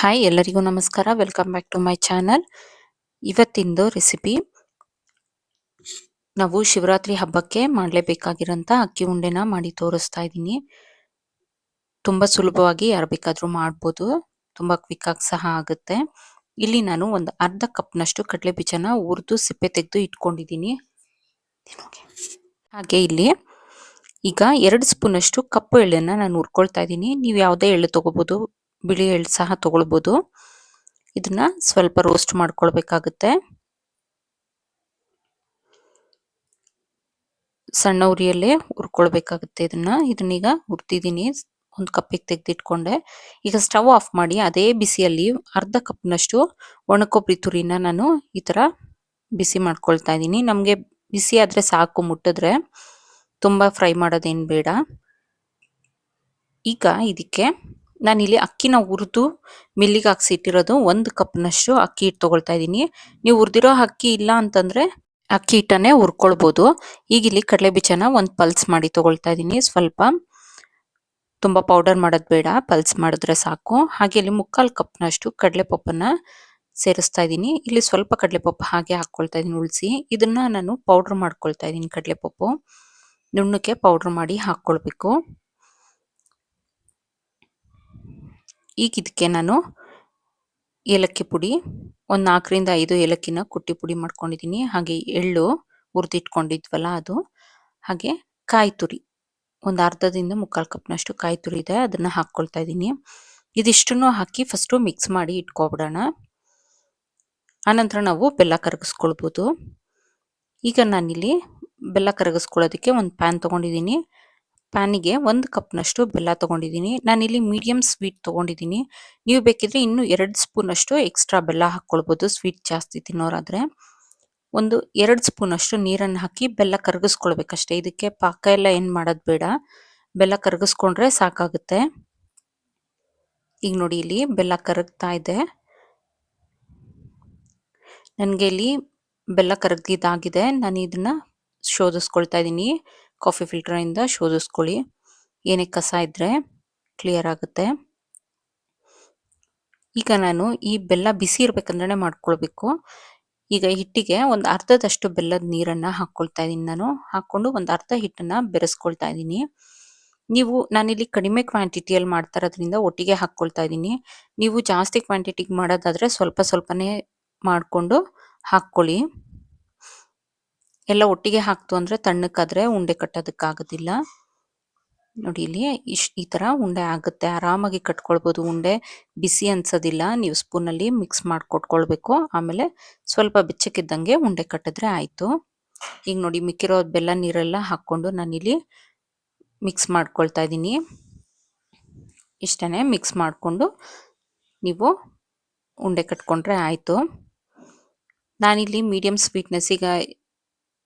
Hi ಎಲ್ಲರಿಗೂ ನಮಸ್ಕಾರ. Welcome back to my channel ಇವತ್ತಿಂದು recipe ನಾವು ಶಿವರಾತ್ರಿ ಹಬ್ಬಕ್ಕೆ ಮಾಡಲೇಬೇಕಾಗಿರೋಂಥ ಅಕ್ಕಿ ಉಂಡೆನ ಮಾಡಿ ತೋರಿಸ್ತಾ ಇದ್ದೀನಿ. ತುಂಬ ಸುಲಭವಾಗಿ ಯಾರು ಬೇಕಾದರೂ ಮಾಡ್ಬೋದು. ತುಂಬ ಕ್ವಿಕ್ಕಾಗಿ ಸಹ ಆಗುತ್ತೆ. ಇಲ್ಲಿ ನಾನು ಒಂದು ಅರ್ಧ ಕಪ್ನಷ್ಟು ಕಡಲೆ ಬೀಜನ ಹುರಿದು ಸಿಪ್ಪೆ ತೆಗೆದು ಇಟ್ಕೊಂಡಿದ್ದೀನಿ. ಹಾಗೆ ಇಲ್ಲಿ ಈಗ ಎರಡು ಸ್ಪೂನಷ್ಟು ಕಪ್ಪು ಎಳ್ಳನ್ನು ನಾನು ಹುರ್ಕೊಳ್ತಾ ಇದ್ದೀನಿ. ನೀವು ಯಾವುದೇ ಎಳ್ಳು ತಗೋಬೋದು. ಬಿಳಿ ಎಳ್ಳು ಸಹ ತಗೊಳ್ಬೋದು. ಇದನ್ನ ಸ್ವಲ್ಪ ರೋಸ್ಟ್ ಮಾಡ್ಕೊಳ್ಬೇಕಾಗುತ್ತೆ. ಸಣ್ಣ ಉರಿಯಲ್ಲೇ ಹುರ್ಕೊಳ್ಬೇಕಾಗುತ್ತೆ ಇದನ್ನ. ಇದನ್ನೀಗ ಹುರ್ತಿದ್ದೀನಿ ಒಂದು ಕಪ್ಪಿಗೆ ತೆಗೆದಿಟ್ಕೊಂಡೆ. ಈಗ ಸ್ಟವ್ ಆಫ್ ಮಾಡಿ ಅದೇ ಬಿಸಿಯಲ್ಲಿ ಅರ್ಧ ಕಪ್ನಷ್ಟು ಒಣಕೊಬ್ಬರಿ ತುರಿನ ನಾನು ಈ ಥರ ಬಿಸಿ ಮಾಡ್ಕೊಳ್ತಾ ಇದ್ದೀನಿ. ನಮಗೆ ಬಿಸಿ ಆದರೆ ಸಾಕು ಮುಟ್ಟಿದ್ರೆ ತುಂಬ ಫ್ರೈ ಮಾಡೋದೇನು ಬೇಡ. ಈಗ ಇದಕ್ಕೆ ನಾನಿಲ್ಲಿ ಅಕ್ಕಿನ ಹುರಿದು ಮಿಲ್ಲಿಗೆ ಹಾಕ್ಸಿ ಇಟ್ಟಿರೋದು ಒಂದು ಕಪ್ನಷ್ಟು ಅಕ್ಕಿ ಹಿಟ್ಟು ತೊಗೊಳ್ತಾ ಇದ್ದೀನಿ. ನೀವು ಹುರಿದಿರೋ ಅಕ್ಕಿ ಇಲ್ಲ ಅಂತಂದರೆ ಅಕ್ಕಿ ಹಿಟ್ಟನ್ನೇ ಹುರ್ಕೊಳ್ಬೋದು. ಈಗ ಇಲ್ಲಿ ಕಡಲೆ ಬೀಜನ ಒಂದು ಪಲ್ಸ್ ಮಾಡಿ ತೊಗೊಳ್ತಾ ಇದ್ದೀನಿ. ಸ್ವಲ್ಪ ತುಂಬ ಪೌಡರ್ ಮಾಡೋದು ಬೇಡ, ಪಲ್ಸ್ ಮಾಡಿದ್ರೆ ಸಾಕು. ಹಾಗೆ ಇಲ್ಲಿ ಮುಕ್ಕಾಲು ಕಪ್ನಷ್ಟು ಕಡಲೆಪಪ್ಪನ್ನ ಸೇರಿಸ್ತಾ ಇದ್ದೀನಿ. ಇಲ್ಲಿ ಸ್ವಲ್ಪ ಕಡಲೆಪಪ್ಪು ಹಾಗೆ ಹಾಕ್ಕೊಳ್ತಾ ಇದ್ದೀನಿ ಉಳಿಸಿ. ಇದನ್ನ ನಾನು ಪೌಡ್ರ್ ಮಾಡ್ಕೊಳ್ತಾ ಇದ್ದೀನಿ ಕಡಲೆಪಪ್ಪು. ನುಣ್ಣಕ್ಕೆ ಪೌಡ್ರ್ ಮಾಡಿ ಹಾಕ್ಕೊಳ್ಬೇಕು ಈಗ ನಾನು ಏಲಕ್ಕಿ ಪುಡಿ, ಒಂದು ನಾಲ್ಕರಿಂದ ಐದು ಏಲಕ್ಕಿನ ಕುಟ್ಟಿ ಪುಡಿ ಮಾಡ್ಕೊಂಡಿದ್ದೀನಿ. ಹಾಗೆ ಎಳ್ಳು ಹುರಿದಿಟ್ಕೊಂಡಿದ್ವಲ್ಲ ಅದು. ಹಾಗೆ ಕಾಯಿ ತುರಿ, ಒಂದು ಅರ್ಧದಿಂದ ಮುಕ್ಕಾಲು ಕಪ್ನಷ್ಟು ಕಾಯಿ ತುರಿ ಇದೆ, ಅದನ್ನು ಹಾಕ್ಕೊಳ್ತಾ ಇದ್ದೀನಿ. ಇದಿಷ್ಟನ್ನು ಹಾಕಿ ಫಸ್ಟು ಮಿಕ್ಸ್ ಮಾಡಿ ಇಟ್ಕೊಬಿಡೋಣ. ಆನಂತರ ನಾವು ಬೆಲ್ಲ ಕರಗಿಸ್ಕೊಳ್ಬೋದು. ಈಗ ನಾನಿಲ್ಲಿ ಬೆಲ್ಲ ಕರಗಿಸ್ಕೊಳ್ಳೋದಕ್ಕೆ ಒಂದು ಪ್ಯಾನ್ ತೊಗೊಂಡಿದ್ದೀನಿ. ಪ್ಯಾನಿಗೆ ಒಂದು ಕಪ್ನಷ್ಟು ಬೆಲ್ಲ ತೊಗೊಂಡಿದ್ದೀನಿ. ನಾನಿಲ್ಲಿ ಮೀಡಿಯಮ್ ಸ್ವೀಟ್ ತೊಗೊಂಡಿದ್ದೀನಿ. ನೀವು ಬೇಕಿದ್ರೆ ಇನ್ನೂ ಎರಡು ಸ್ಪೂನಷ್ಟು ಎಕ್ಸ್ಟ್ರಾ ಬೆಲ್ಲ ಹಾಕ್ಕೊಳ್ಬೋದು, ಸ್ವೀಟ್ ಜಾಸ್ತಿ ತಿನ್ನೋರಾದರೆ. ಒಂದು ಎರಡು ಸ್ಪೂನಷ್ಟು ನೀರನ್ನು ಹಾಕಿ ಬೆಲ್ಲ ಕರಗಿಸ್ಕೊಳ್ಬೇಕಷ್ಟೇ. ಇದಕ್ಕೆ ಪಾಕ ಎಲ್ಲ ಏನು ಮಾಡೋದು ಬೇಡ. ಬೆಲ್ಲ ಕರಗಿಸ್ಕೊಂಡ್ರೆ ಸಾಕಾಗುತ್ತೆ. ಈಗ ನೋಡಿ, ಇಲ್ಲಿ ಬೆಲ್ಲ ಕರಗ್ತಾ ಇದೆ. ನನಗೆ ಇಲ್ಲಿ ಬೆಲ್ಲ ಕರಗಿದಾಗಿದೆ ನಾನು ಇದನ್ನು ಶೋಧಿಸ್ಕೊಳ್ತಾ ಇದ್ದೀನಿ. ಕಾಫಿ ಫಿಲ್ಟರಿಂದ ಶೋಧಿಸ್ಕೊಳ್ಳಿ. ಏನೇ ಕಸ ಇದ್ದರೆ ಕ್ಲಿಯರ್ ಆಗುತ್ತೆ. ಈಗ ನಾನು ಈ ಬೆಲ್ಲ ಬಿಸಿ ಇರಬೇಕಂದ್ರೆ ಮಾಡ್ಕೊಳ್ಬೇಕು. ಈಗ ಹಿಟ್ಟಿಗೆ ಒಂದು ಅರ್ಧದಷ್ಟು ಬೆಲ್ಲದ ನೀರನ್ನು ಹಾಕ್ಕೊಳ್ತಾ ಇದ್ದೀನಿ ನಾನು. ಹಾಕ್ಕೊಂಡು ಒಂದು ಅರ್ಧ ಹಿಟ್ಟನ್ನು ಬೆರೆಸ್ಕೊಳ್ತಾ ಇದ್ದೀನಿ. ನೀವು ನಾನಿಲ್ಲಿ ಕಡಿಮೆ ಕ್ವಾಂಟಿಟಿಯಲ್ಲಿ ಮಾಡ್ತಾ ಇರೋದ್ರಿಂದ ಒಟ್ಟಿಗೆ ಹಾಕ್ಕೊಳ್ತಾ ಇದ್ದೀನಿ. ನೀವು ಜಾಸ್ತಿ ಕ್ವಾಂಟಿಟಿಗೆ ಮಾಡೋದಾದರೆ ಸ್ವಲ್ಪ ಸ್ವಲ್ಪನೇ ಮಾಡಿಕೊಂಡು ಹಾಕ್ಕೊಳ್ಳಿ. ಎಲ್ಲ ಒಟ್ಟಿಗೆ ಹಾಕ್ತು ಅಂದ್ರೆ ತಣ್ಣಕ್ಕಾದ್ರೆ ಉಂಡೆ ಕಟ್ಟೋದಕ್ಕಾಗೋದಿಲ್ಲ. ನೋಡಿ ಇಲ್ಲಿ ಇಶ್ ಈ ಥರ ಉಂಡೆ ಆಗುತ್ತೆ. ಆರಾಮಾಗಿ ಕಟ್ಕೊಳ್ಬೋದು ಉಂಡೆ. ಬಿಸಿ ಅನ್ಸೋದಿಲ್ಲ. ನೀವು ಸ್ಪೂನಲ್ಲಿ ಮಿಕ್ಸ್ ಮಾಡಿ ಕೊಟ್ಕೊಳ್ಬೇಕು. ಆಮೇಲೆ ಸ್ವಲ್ಪ ಬೆಚ್ಚಕ್ಕಿದ್ದಂಗೆ ಉಂಡೆ ಕಟ್ಟಿದ್ರೆ ಆಯಿತು. ಈಗ ನೋಡಿ ಮಿಕ್ಕಿರೋ ಬೆಲ್ಲ ನೀರೆಲ್ಲ ಹಾಕ್ಕೊಂಡು ನಾನಿಲ್ಲಿ ಮಿಕ್ಸ್ ಮಾಡ್ಕೊಳ್ತಾ ಇದ್ದೀನಿ. ಇಷ್ಟೇ ಮಿಕ್ಸ್ ಮಾಡಿಕೊಂಡು ನೀವು ಉಂಡೆ ಕಟ್ಕೊಂಡ್ರೆ ಆಯಿತು. ನಾನಿಲ್ಲಿ ಮೀಡಿಯಮ್ ಸ್ವೀಟ್ನೆಸ್ಸಿಗೆ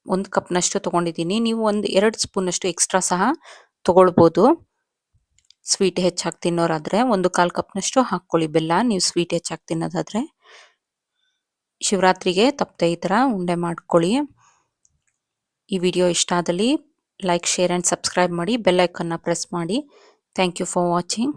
ಒಂದು ಕಪ್ನಷ್ಟು ತೊಗೊಂಡಿದ್ದೀನಿ. ನೀವು ಒಂದು ಎರಡು ಸ್ಪೂನಷ್ಟು ಎಕ್ಸ್ಟ್ರಾ ಸಹ ತೊಗೊಳ್ಬೋದು. ಸ್ವೀಟ್ ಹೆಚ್ಚಾಗಿ ತಿನ್ನೋರಾದರೆ ಒಂದು ಕಾಲು ಕಪ್ನಷ್ಟು ಹಾಕ್ಕೊಳ್ಳಿ ಬೆಲ್ಲ. ನೀವು ಸ್ವೀಟ್ ಹೆಚ್ಚಾಗಿ ತಿನ್ನೋದಾದರೆ ಶಿವರಾತ್ರಿಗೆ ತಪ್ಪದೆ ಈ ಥರ ಉಂಡೆ ಮಾಡ್ಕೊಳ್ಳಿ. ಈ ವಿಡಿಯೋ ಇಷ್ಟ ಆದಲ್ಲಿ ಲೈಕ್, ಶೇರ್ ಆ್ಯಂಡ್ ಸಬ್ಸ್ಕ್ರೈಬ್ ಮಾಡಿ, ಬೆಲ್ ಐಕನ್ನ ಪ್ರೆಸ್ ಮಾಡಿ. Thank you for watching.